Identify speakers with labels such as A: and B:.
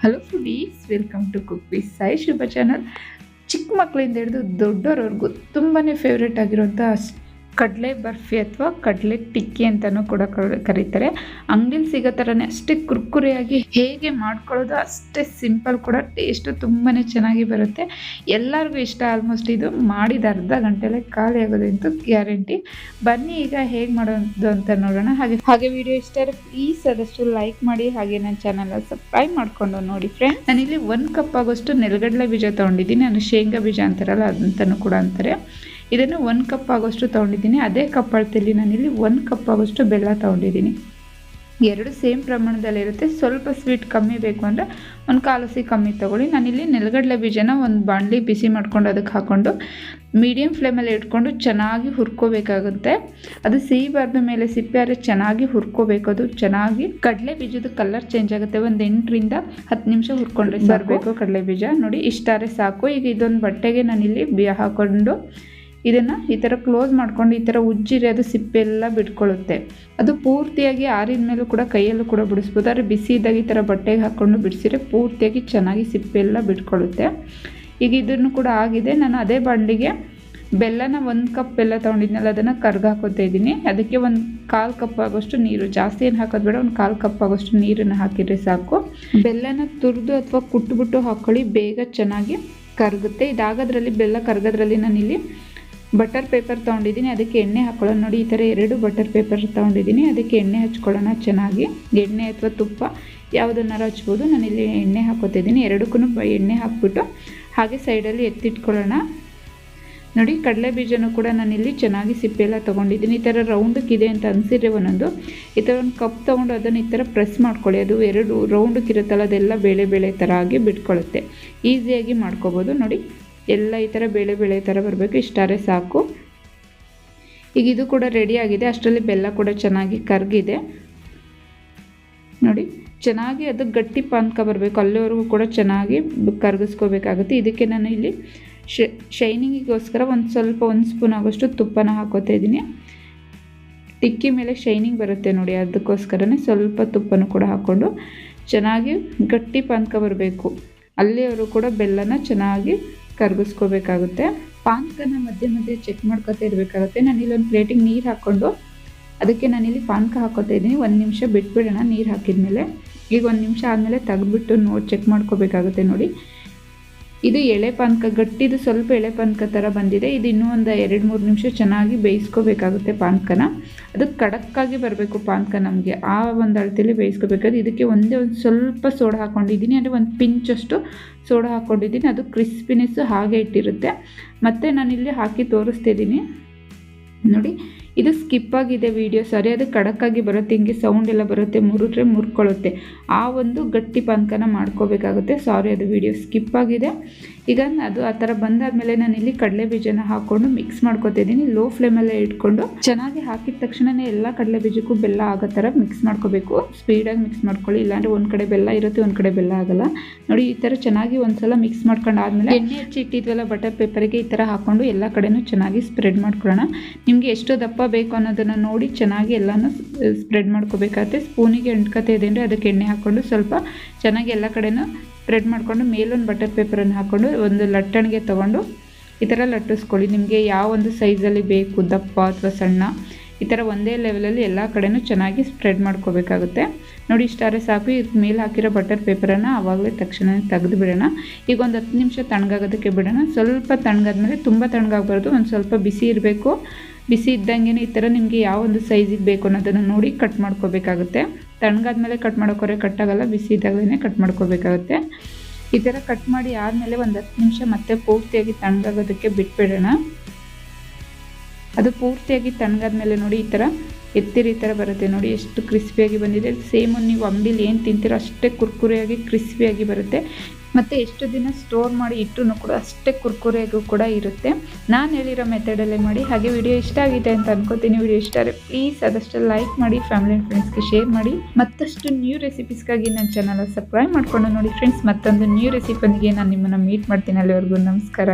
A: Hello foodies welcome to cook with Sai Shubha channel ಚಿಕ್ಕ ಮಕ್ಕಳಿಂದ ಹಿಡಿದು ದೊಡ್ಡವ್ರವ್ರಿಗೂ ತುಂಬಾ ಫೇವ್ರೇಟ್ ಆಗಿರುವಂಥ ಕಡಲೆ ಬರ್ಫಿ ಅಥವಾ ಕಡಲೆ ಟಿಕ್ಕಿ ಅಂತಲೂ ಕೂಡ ಕರೀತಾರೆ. ಅಂಗಡಿಲಿ ಸಿಗೋ ಥರನೇ ಅಷ್ಟೇ ಕುರ್ಕುರೆಯಾಗಿ ಹೇಗೆ ಮಾಡ್ಕೊಳ್ಳೋದು ಅಷ್ಟೇ ಸಿಂಪಲ್ ಕೂಡ ಟೇಸ್ಟು ತುಂಬಾ ಚೆನ್ನಾಗಿ ಬರುತ್ತೆ. ಎಲ್ಲರಿಗೂ ಇಷ್ಟ ಆಲ್ಮೋಸ್ಟ್ ಇದು ಮಾಡಿದ ಅರ್ಧ ಗಂಟೆಲೆ ಖಾಲಿ ಆಗೋದಂತೂ ಗ್ಯಾರಂಟಿ. ಬನ್ನಿ ಈಗ ಹೇಗೆ ಮಾಡೋದು ಅಂತ ನೋಡೋಣ. ಹಾಗೆ ಹಾಗೆ ವಿಡಿಯೋ ಇಷ್ಟ ಪ್ಲೀಸ್ ಆದಷ್ಟು ಲೈಕ್ ಮಾಡಿ, ಹಾಗೆ ನನ್ನ ಚಾನಲ್ ಸಬ್ಸ್ಕ್ರೈಬ್ ಮಾಡಿಕೊಂಡು ನೋಡಿ ಫ್ರೆಂಡ್ಸ್ ನಾನಿಲ್ಲಿ ಒಂದು ಕಪ್ ಆಗೋಷ್ಟು ನೆಲಗಡಲೆ ಬೀಜ ತೊಗೊಂಡಿದ್ದೀನಿ. ನಾನು ಶೇಂಗಾ ಬೀಜ ಅಂತಾರಲ್ಲ ಅದಂತನೂ ಕೂಡ ಅಂತಾರೆ. ಇದನ್ನು ಒಂದು ಕಪ್ ಆಗೋಷ್ಟು ತೊಗೊಂಡಿದ್ದೀನಿ. ಅದೇ ಕಪ್ ಅಳತೆಯಲ್ಲಿ ನಾನಿಲ್ಲಿ ಒಂದು ಕಪ್ ಆಗೋಷ್ಟು ಬೆಲ್ಲ ತೊಗೊಂಡಿದ್ದೀನಿ. ಎರಡು ಸೇಮ್ ಪ್ರಮಾಣದಲ್ಲಿರುತ್ತೆ ಸ್ವಲ್ಪ ಸ್ವೀಟ್ ಕಮ್ಮಿ ಬೇಕು ಅಂದರೆ ಒಂದು ಕಾಲಸಿ ಕಮ್ಮಿ ತೊಗೊಳ್ಳಿ. ನಾನಿಲ್ಲಿ ನೆಲಗಡಲೆ ಬೀಜನ ಒಂದು ಬಾಣಲಿ ಬಿಸಿ ಮಾಡ್ಕೊಂಡು ಅದಕ್ಕೆ ಹಾಕ್ಕೊಂಡು ಮೀಡಿಯಮ್ ಫ್ಲೇಮಲ್ಲಿ ಇಟ್ಕೊಂಡು ಚೆನ್ನಾಗಿ ಹುರ್ಕೋಬೇಕಾಗುತ್ತೆ. ಅದು ಸಿಹಿಬಾರ್ದ ಮೇಲೆ ಸಿಪ್ಪೆ ಚೆನ್ನಾಗಿ ಹುರ್ಕೋಬೇಕು. ಅದು ಚೆನ್ನಾಗಿ ಕಡಲೆ ಬೀಜದ ಕಲರ್ ಚೇಂಜ್ ಆಗುತ್ತೆ. ಒಂದು ಎಂಟರಿಂದ ಹತ್ತು ನಿಮಿಷ ಹುರ್ಕೊಂಡ್ರೆ ಬರಬೇಕು ಕಡಲೆ ಬೀಜ. ನೋಡಿ ಇಷ್ಟಾರೆ ಸಾಕು. ಈಗ ಇದೊಂದು ಬಟ್ಟೆಗೆ ನಾನಿಲ್ಲಿ ಬಿ ಹಾಕ್ಕೊಂಡು ಇದನ್ನು ಈ ಥರ ಕ್ಲೋಸ್ ಮಾಡ್ಕೊಂಡು ಈ ಥರ ಉಜ್ಜಿರಿ, ಅದು ಸಿಪ್ಪೆ ಎಲ್ಲ ಬಿಟ್ಕೊಳ್ಳುತ್ತೆ ಅದು ಪೂರ್ತಿಯಾಗಿ ಆರಿದ ಮೇಲೂ ಕೂಡ ಕೈಯಲ್ಲೂ ಕೂಡ ಬಿಡಿಸ್ಬೋದು. ಆದರೆ ಬಿಸಿ ಇದ್ದಾಗ ಈ ಥರ ಬಟ್ಟೆಗೆ ಹಾಕ್ಕೊಂಡು ಬಿಡಿಸಿದ್ರೆ ಪೂರ್ತಿಯಾಗಿ ಚೆನ್ನಾಗಿ ಸಿಪ್ಪೆಲ್ಲ ಬಿಟ್ಕೊಳ್ಳುತ್ತೆ ಈಗ ಇದನ್ನು ಕೂಡ ಆಗಿದೆ. ನಾನು ಅದೇ ಬಾಂಡಿಗೆ ಬೆಲ್ಲನ ಒಂದು ಕಪ್ ಬೆಲ್ಲ ತೊಗೊಂಡಿದ್ನಲ್ಲ, ಅದನ್ನು ಕರ್ಗ ಹಾಕೋತಾ ಇದ್ದೀನಿ. ಅದಕ್ಕೆ ಒಂದು ಕಾಲು ಕಪ್ ಆಗೋಷ್ಟು ನೀರು. ಜಾಸ್ತಿ ಏನು ಹಾಕೋದು ಬೇಡ, ಒಂದು ಕಾಲು ಕಪ್ ಆಗೋಷ್ಟು ನೀರನ್ನು ಹಾಕಿದರೆ ಸಾಕು. ಬೆಲ್ಲನ ತುರಿದು ಅಥವಾ ಕುಟ್ಬಿಟ್ಟು ಹಾಕ್ಕೊಳ್ಳಿ ಬೇಗ ಚೆನ್ನಾಗಿ ಕರಗುತ್ತೆ. ಇದಾಗೋದ್ರಲ್ಲಿ, ಬೆಲ್ಲ ಕರಗೋದ್ರಲ್ಲಿ ನಾನಿಲ್ಲಿ ಬಟರ್ ಪೇಪರ್ ತೊಗೊಂಡಿದ್ದೀನಿ, ಅದಕ್ಕೆ ಎಣ್ಣೆ ಹಾಕ್ಕೊಳ್ಳೋಣ ನೋಡಿ. ಈ ಥರ ಎರಡು ಬಟರ್ ಪೇಪರ್ ತೊಗೊಂಡಿದ್ದೀನಿ, ಅದಕ್ಕೆ ಎಣ್ಣೆ ಹಚ್ಕೊಳ್ಳೋಣ ಚೆನ್ನಾಗಿ. ಎಣ್ಣೆ ಅಥವಾ ತುಪ್ಪ ಯಾವುದನ್ನಾರು ಹಚ್ಬೋದು. ನಾನಿಲ್ಲಿ ಎಣ್ಣೆ ಹಾಕೋತಿದ್ದೀನಿ. ಎರಡಕ್ಕೂ ಎಣ್ಣೆ ಹಾಕ್ಬಿಟ್ಟು ಹಾಗೆ ಸೈಡಲ್ಲಿ ಎತ್ತಿಟ್ಕೊಳ್ಳೋಣ. ನೋಡಿ, ಕಡಲೆ ಬೀಜನೂ ಕೂಡ ನಾನಿಲ್ಲಿ ಚೆನ್ನಾಗಿ ಸಿಪ್ಪೆ ಎಲ್ಲ ತೊಗೊಂಡಿದ್ದೀನಿ. ಈ ಥರ ರೌಂಡಕ್ಕಿದೆ ಅಂತ ಅನಿಸಿದ್ರೆ ಒಂದೊಂದು, ಈ ಥರ ಒಂದು ಕಪ್ ತೊಗೊಂಡು ಅದನ್ನು ಈ ಥರ ಪ್ರೆಸ್ ಮಾಡ್ಕೊಳ್ಳಿ. ಅದು ಎರಡು ರೌಂಡಕ್ಕೆ ಇರುತ್ತಲ್ಲ ಅದೆಲ್ಲ ಬೇಳೆ ಬೇಳೆ ಥರ ಆಗಿ ಬಿಟ್ಕೊಳ್ಳುತ್ತೆ. ಈಸಿಯಾಗಿ ಮಾಡ್ಕೋಬೋದು. ನೋಡಿ ಎಲ್ಲ ಈ ಥರ ಬೇಳೆ ಬೇಳೆ ಥರ ಬರಬೇಕು, ಇಷ್ಟಾರೆ ಸಾಕು. ಈಗ ಇದು ಕೂಡ ರೆಡಿ ಆಗಿದೆ, ಅಷ್ಟರಲ್ಲಿ ಬೆಲ್ಲ ಕೂಡ ಚೆನ್ನಾಗಿ ಕರಗಿದೆ. ನೋಡಿ, ಚೆನ್ನಾಗಿ ಅದು ಗಟ್ಟಿ ಪಾನ್ಕ ಬರಬೇಕು, ಅಲ್ಲಿವರೆಗೂ ಕೂಡ ಚೆನ್ನಾಗಿ ಕರಗಿಸ್ಕೋಬೇಕಾಗುತ್ತೆ. ಇದಕ್ಕೆ ನಾನು ಇಲ್ಲಿ ಶೈನಿಂಗಿಗೋಸ್ಕರ ಒಂದು ಸ್ವಲ್ಪ ಒಂದು ಸ್ಪೂನ್ ಆಗೋಷ್ಟು ತುಪ್ಪನ ಹಾಕೋತಾ ಇದ್ದೀನಿ. ಟಿಕ್ಕಿ ಮೇಲೆ ಶೈನಿಂಗ್ ಬರುತ್ತೆ ನೋಡಿ, ಅದಕ್ಕೋಸ್ಕರನೇ ಸ್ವಲ್ಪ ತುಪ್ಪನ ಕೂಡ ಹಾಕ್ಕೊಂಡು ಚೆನ್ನಾಗಿ ಗಟ್ಟಿ ಪಾನ್ಕ ಬರಬೇಕು. ಅಲ್ಲಿಯವರು ಕೂಡ ಬೆಲ್ಲನ ಚೆನ್ನಾಗಿ ಕರಗಿಸ್ಕೋಬೇಕಾಗುತ್ತೆ. ಪಾನಕನ ಮಧ್ಯೆ ಮಧ್ಯೆ ಚೆಕ್ ಮಾಡ್ಕೊತಾ ಇರಬೇಕಾಗುತ್ತೆ. ನಾನು ಇಲ್ಲೊಂದು ಪ್ಲೇಟಿಗೆ ನೀರು ಹಾಕ್ಕೊಂಡು ಅದಕ್ಕೆ ನಾನಿಲ್ಲಿ ಪಾನಕ ಹಾಕೋತಾ ಇದ್ದೀನಿ. ಒಂದು ನಿಮಿಷ ಬಿಟ್ಬಿಡೋಣ ನೀರು ಹಾಕಿದ್ಮೇಲೆ. ಈಗ ಒಂದು ನಿಮಿಷ ಆದಮೇಲೆ ತೆಗೆದ್ಬಿಟ್ಟು ನೋಡಿ ಚೆಕ್ ಮಾಡ್ಕೋಬೇಕಾಗುತ್ತೆ ನೋಡಿ. ಇದು ಎಳೆ ಪಾನಕ, ಗಟ್ಟಿದು ಸ್ವಲ್ಪ ಎಳೆ ಪಾನಕ ಥರ ಬಂದಿದೆ. ಇದು ಇನ್ನೂ ಒಂದು ಎರಡು ಮೂರು ನಿಮಿಷ ಚೆನ್ನಾಗಿ ಬೇಯಿಸ್ಕೋಬೇಕಾಗುತ್ತೆ ಪಾನಕನ. ಅದು ಕಡಕ್ಕಾಗಿ ಬರಬೇಕು ಪಾನಕ ನಮಗೆ. ಆ ಒಂದು ಅಳತೆಯಲ್ಲಿ ಬೇಯಿಸ್ಕೋಬೇಕಾದ್ರೆ ಇದಕ್ಕೆ ಒಂದೇ ಒಂದು ಸ್ವಲ್ಪ ಸೋಡಾ ಹಾಕ್ಕೊಂಡಿದ್ದೀನಿ ಅಂದರೆ ಒಂದು ಪಿಂಚಷ್ಟು ಸೋಡಾ ಹಾಕ್ಕೊಂಡಿದ್ದೀನಿ ಅದು ಕ್ರಿಸ್ಪಿನೆಸ್ಸು ಹಾಗೆ ಇಟ್ಟಿರುತ್ತೆ. ಮತ್ತು ನಾನಿಲ್ಲಿ ಹಾಕಿ ತೋರಿಸ್ತಿದ್ದೀನಿ ನೋಡಿ ಇದು ಸ್ಕಿಪ್ ಆಗಿದೆ ವಿಡಿಯೋ ಸರಿ, ಅದು ಖಡಕ್ಕಾಗಿ ಬರುತ್ತೆ, ಹಿಂಗೆ ಸೌಂಡ್ ಎಲ್ಲ ಬರುತ್ತೆ, ಮುರಿದ್ರೆ ಮುರ್ಕೊಳ್ಳುತ್ತೆ. ಆ ಒಂದು ಗಟ್ಟಿ ಪಾನಕನ ಮಾಡ್ಕೋಬೇಕಾಗುತ್ತೆ. ಸಾರಿ ಅದು ವಿಡಿಯೋ ಸ್ಕಿಪ್ ಆಗಿದೆ. ಈಗ ಅದು ಆ ಥರ ಬಂದಾದಮೇಲೆ ನಾನು ಇಲ್ಲಿ ಕಡಲೆ ಬೀಜನ ಹಾಕ್ಕೊಂಡು ಮಿಕ್ಸ್ ಮಾಡ್ಕೊತಿದ್ದೀನಿ. ಲೋ ಫ್ಲೇಮಲ್ಲೇ ಇಟ್ಕೊಂಡು ಚೆನ್ನಾಗಿ ಹಾಕಿದ ತಕ್ಷಣನೇ ಎಲ್ಲ ಕಡಲೆ ಬೀಜಕ್ಕೂ ಬೆಲ್ಲ ಆಗೋ ಥರ ಮಿಕ್ಸ್ ಮಾಡ್ಕೋಬೇಕು. ಸ್ಪೀಡಾಗಿ ಮಿಕ್ಸ್ ಮಾಡ್ಕೊಳ್ಳಿ. ಇಲ್ಲಾಂದರೆ ಒಂದು ಕಡೆ ಬೆಲ್ಲ ಇರುತ್ತೆ, ಒಂದು ಕಡೆ ಬೆಲ್ಲ ಆಗಲ್ಲ. ನೋಡಿ, ಈ ಥರ ಚೆನ್ನಾಗಿ ಒಂದ್ಸಲ ಮಿಕ್ಸ್ ಮಾಡ್ಕೊಂಡು ಆದಮೇಲೆ ಎಣ್ಣೆ ಹಚ್ಚಿ ಇಟ್ಟಿದ್ವಲ್ಲ ಬಟರ್ ಪೇಪರ್ಗೆ ಈ ಥರ ಹಾಕ್ಕೊಂಡು ಎಲ್ಲ ಕಡೆನೂ ಚೆನ್ನಾಗಿ ಸ್ಪ್ರೆಡ್ ಮಾಡ್ಕೊಳ್ಳೋಣ. ನಿಮಗೆ ಎಷ್ಟು ದಪ್ಪ ಬೇಕು ಅನ್ನೋದನ್ನು ನೋಡಿ ಚೆನ್ನಾಗಿ ಎಲ್ಲನೂ ಸ್ಪ್ರೆಡ್ ಮಾಡ್ಕೋಬೇಕಾಗುತ್ತೆ. ಸ್ಪೂನಿಗೆ ಎಂಟ್ಕತೆ ಇದೆ ಅಂದರೆ ಅದಕ್ಕೆ ಎಣ್ಣೆ ಹಾಕ್ಕೊಂಡು ಸ್ವಲ್ಪ ಚೆನ್ನಾಗಿ ಎಲ್ಲ ಕಡೆನೂ ಸ್ಪ್ರೆಡ್ ಮಾಡಿಕೊಂಡು ಮೇಲೊಂದು ಬಟರ್ ಪೇಪರನ್ನು ಹಾಕ್ಕೊಂಡು ಒಂದು ಲಟ್ಟಣಿಗೆ ತೊಗೊಂಡು ಈ ಥರ ಲಟ್ಟಿಸ್ಕೊಳ್ಳಿ. ನಿಮಗೆ ಯಾವ ಒಂದು ಸೈಜಲ್ಲಿ ಬೇಕು, ದಪ್ಪ ಅಥವಾ ಸಣ್ಣ, ಈ ಥರ ಒಂದೇ ಲೆವೆಲಲ್ಲಿ ಎಲ್ಲ ಕಡೆನೂ ಚೆನ್ನಾಗಿ ಸ್ಪ್ರೆಡ್ ಮಾಡ್ಕೋಬೇಕಾಗುತ್ತೆ. ನೋಡಿ ಇಷ್ಟಾರೆ ಸಾಕು. ಇದು ಮೇಲೆ ಹಾಕಿರೋ ಬಟರ್ ಪೇಪರನ್ನು ಆವಾಗಲೇ ತಕ್ಷಣ ತೆಗೆದು ಬಿಡೋಣ. ಈಗ ಒಂದು ಹತ್ತು ನಿಮಿಷ ತಣ್ಣಗಾಗೋದಕ್ಕೆ ಬಿಡೋಣ. ಸ್ವಲ್ಪ ತಣ್ಣಗಾದ್ಮೇಲೆ ತುಂಬ ತಣ್ಣಗಾಗಬಾರ್ದು. ಒಂದು ಸ್ವಲ್ಪ ಬಿಸಿ ಇರಬೇಕು. ಬಿಸಿ ಇದ್ದಂಗೆ ಈ ಥರ ನಿಮಗೆ ಯಾವ ಒಂದು ಸೈಜಿಗೆ ಬೇಕು ಅನ್ನೋದನ್ನು ನೋಡಿ ಕಟ್ ಮಾಡ್ಕೋಬೇಕಾಗುತ್ತೆ. ತಣ್ಣಗಾದ್ಮೇಲೆ ಕಟ್ ಮಾಡೋಕ್ಕೋರೆ ಕಟ್ಟಾಗಲ್ಲ ಬಿಸಿ ಇದ್ದಾಗಲೇ ಕಟ್ ಮಾಡ್ಕೋಬೇಕಾಗುತ್ತೆ. ಈ ಥರ ಕಟ್ ಮಾಡಿ ಆದಮೇಲೆ ಒಂದು ಹತ್ತು ನಿಮಿಷ ಮತ್ತೆ ಪೂರ್ತಿಯಾಗಿ ತಣ್ಣಗಾಗೋದಕ್ಕೆ ಬಿಟ್ಬಿಡೋಣ. ಅದು ಪೂರ್ತಿಯಾಗಿ ತಣ್ಣಗಾದ್ಮೇಲೆ ನೋಡಿ ಈ ಥರ ಎತ್ತಿರಿ ಈ ಥರ ಬರುತ್ತೆ ನೋಡಿ, ಎಷ್ಟು ಕ್ರಿಸ್ಪಿಯಾಗಿ ಬಂದಿದೆ. ಸೇಮ್ ನೀವು ಅಂಗಡಿಲಿ ಏನು ತಿಂತೀರೋ ಅಷ್ಟೇ ಕುರ್ಕುರೆಯಾಗಿ ಕ್ರಿಸ್ಪಿಯಾಗಿ ಬರುತ್ತೆ. ಮತ್ತು ಎಷ್ಟು ದಿನ ಸ್ಟೋರ್ ಮಾಡಿ ಇಟ್ಟು ಕೂಡ ಅಷ್ಟೇ ಕುರ್ಕುರೆಗೂ ಕೂಡ ಇರುತ್ತೆ. ನಾನು ಹೇಳಿರೋ ಮೆಥಡಲ್ಲೇ ಮಾಡಿ, ಹಾಗೆ ವಿಡಿಯೋ ಇಷ್ಟ ಆಗಿದೆ ಅಂತ ಅನ್ಕೋತೀನಿ. ವಿಡಿಯೋ ಇಷ್ಟ ಆದರೆ ಪ್ಲೀಸ್ ಆದಷ್ಟು ಲೈಕ್ ಮಾಡಿ ಫ್ಯಾಮಿಲಿ ಆ್ಯಂಡ್ ಫ್ರೆಂಡ್ಸ್ಗೆ ಶೇರ್ ಮಾಡಿ. ಮತ್ತಷ್ಟು ನ್ಯೂ ರೆಸಿಪೀಸ್ಗಾಗಿ ನನ್ನ ಚಾನಲ್ ಸಬ್ಸ್ಕ್ರೈಬ್ ಮಾಡಿಕೊಂಡು ನೋಡಿ ಫ್ರೆಂಡ್ಸ್ ಮತ್ತೊಂದು ನ್ಯೂ ರೆಸಿಪಿಯೊಂದಿಗೆ ನಾನು ನಿಮ್ಮನ್ನು ಮೀಟ್ ಮಾಡ್ತೀನಿ. ಅಲ್ಲಿವರೆಗೂ ನಮಸ್ಕಾರ.